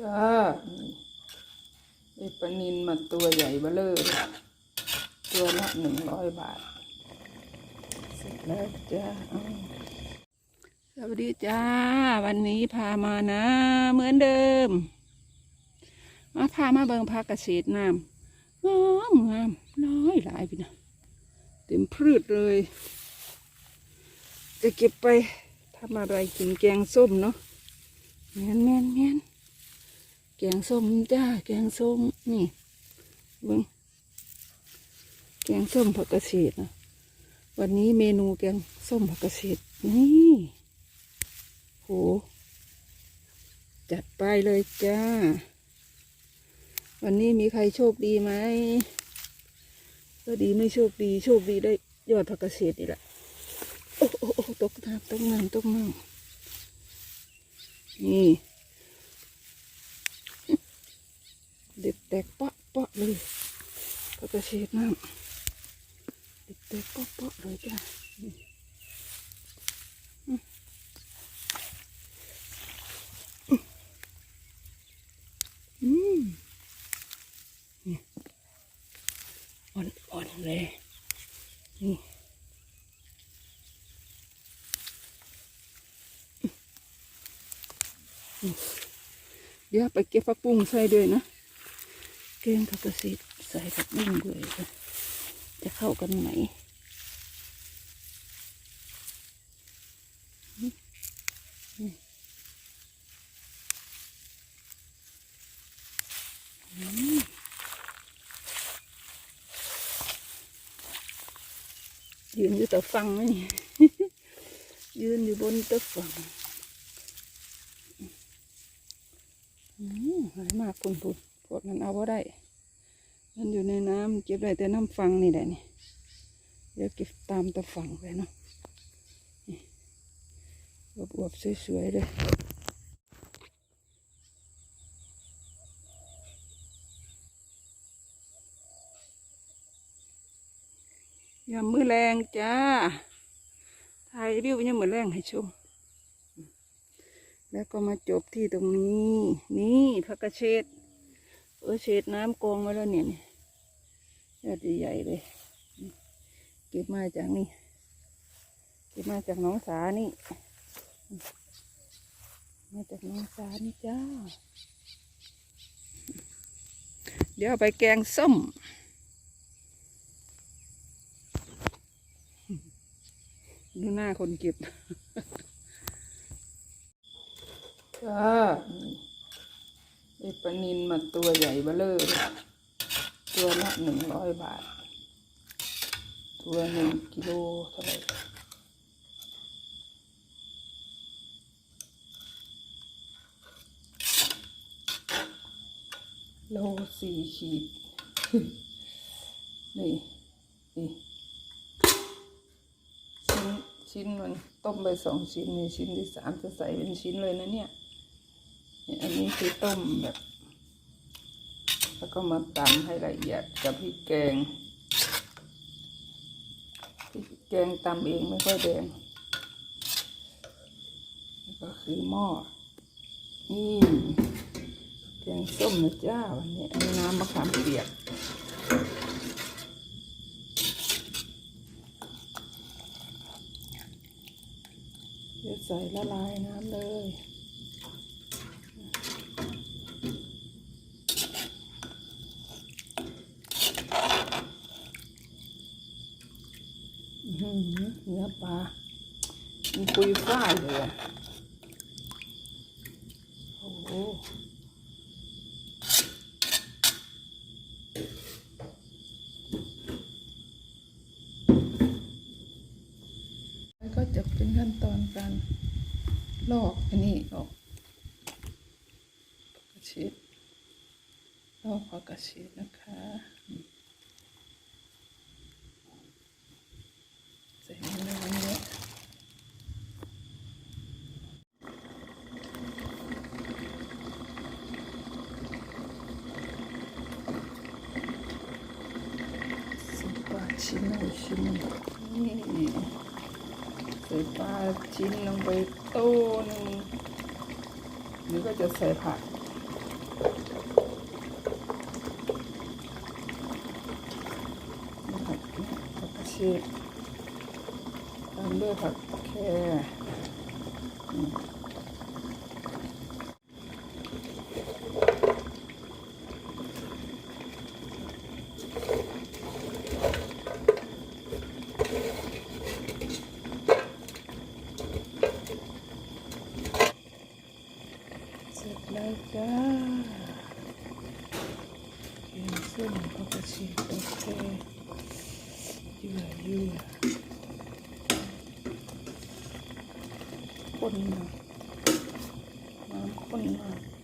จ้าได้ปลานินมาตัวใหญ่เบ้อเลยตัวละหนึ่งร้อยบาทเสร็จแล้วจ้าสวัสดีจ้า วันนี้พามานะ เหมือนเดิม มาพามาเบิงพักเกษตรน้ำงามงามน้อยหลายพี่นะเต็มพืชเลย จะเก็บไปทำอะไรกินแกงส้มเนาะแมนแมนแมน แกงส้มจ้า แกงส้มนี่เบิงแกงส้มผักกระเฉดนะวันนี้เมนูแกงส้มผักกระเฉดนี่โหจัดไปเลยจ้า วันนี้มีใครโชคดีไหมก็ดีไม่โชคดี โชคดีได้ยอดผักกระเฉดนี่แหละโอ้โอ้โอ้ตกน้ำตกน้ำตกน้ำนี่ เด็ดแตกเปาะ เลยก็จะเช็ดน้ำเด็ดแตกเปาะเปาะเลยจ้ะอืมอ่อนๆเลยนี่เดี๋ยวไปเก็บผักปุ้งใส่ด้วยนะ แกงผักกระสีใส่ผักบุ้งด้วยจะเข้ากันไหมยืนอยู่ต่ฟังไหมนี่ยืนอยู่บนตะฟังอืมหายมากพุ่นพุ่น พวกนั้นเอาว่าได้ มันอยู่ในน้ำเก็บได้แต่น้ำฟังนี่แหละนี่ เดี๋ยวเก็บตามตะฟังไปเนาะอวบๆสวยๆเลยยามมือแรงจ้าถ่ายวิวยามมือนแรงให้ชม แล้วก็มาจบที่ตรงนี้ นี่ผักกระเฉด เออเฉดน้ำกองไว้แล้วเนี่ยนี่ยอดใหญ่เลย เก็บมาจากนี่ เก็บมาจากน้องสานี่ มาจากน้องสานี่จ้า เดี๋ยวไปแกงส้มดูหน้าคนเก็บจ้า ได้ปลานินมาตัวใหญ่เบ้อเลยตัวละหนึ่งร้อยบาท ตัวหนึ่งกิโลเท่าไหร่โลสี่ขีด นี่ นี่ ชิ้น ชิ้นมันต้มไปสองชิ้นนี่ชิ้นที่สามจะใส่เป็นชิ้นเลยนะเนี่ย อันนี้คือต้มแบบ แล้วก็มาตำให้ละเอียดกับพริกแกงพริกแกงตำเองไม่ค่อยแดงก็คือหม้อนี่แกงส้มนะจ้าวันนี้อันนี้น้ำมะขามเปียกเดี๋ยวใส่ละลายน้ำเลย อื้อหือเนื้อ ปลามันปุยฝ้ายเลยอะโอ้โหแล้วก็จะเป็นขั้นตอนการลอกอันนี้ออกผักกระเชีดลอกผักกระเชีดนะคะใส่เนื้อเนี้ยใส่ปลา ชิ้นหนึ่งชิ้นนี่ใส่ปลาชิ้นลงไปโต้นึงนี่ก็จะใส่ผักผักผักชีตามด้วยผักแค่รอืมเสร็จแล้วจ้าเขียนเส้นผักชีโอเคเยื่อเยื่อคนมาน้ำคนมา